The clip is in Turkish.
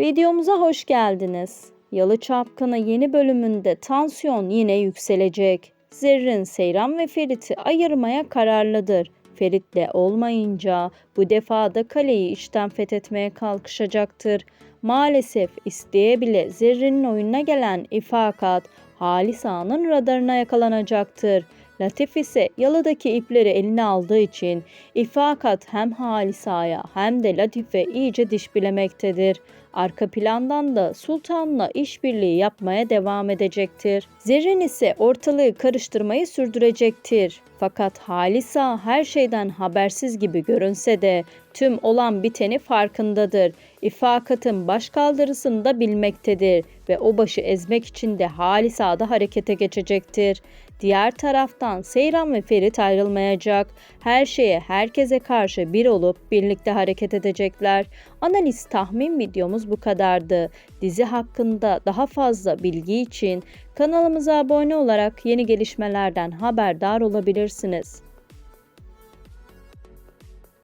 Videomuza hoş geldiniz. Yalı Çapkını yeni bölümünde tansiyon yine yükselecek. Zerrin, Seyran ve Ferit'i ayırmaya kararlıdır. Ferit'le olmayınca bu defa da kaleyi içten fethetmeye kalkışacaktır. Maalesef isteye bile Zerrin'in oyununa gelen ifakat Halis Ağa'nın radarına yakalanacaktır. Latif ise yalıdaki ipleri eline aldığı için ifakat hem Halis Ağa'ya hem de Latife iyice diş bilemektedir. Arka plandan da sultanla işbirliği yapmaya devam edecektir. Zerrin ise ortalığı karıştırmayı sürdürecektir. Fakat Halisa her şeyden habersiz gibi görünse de tüm olan biteni farkındadır. İfakatın baş kaldırısını da bilmektedir ve o başı ezmek için de Halisa da harekete geçecektir. Diğer taraftan Seyran ve Ferit ayrılmayacak. Her şeye, herkese karşı bir olup birlikte hareket edecekler. Analiz tahmin videomuz bu kadardı. Dizi hakkında daha fazla bilgi için kanalımıza abone olarak yeni gelişmelerden haberdar olabilirsiniz.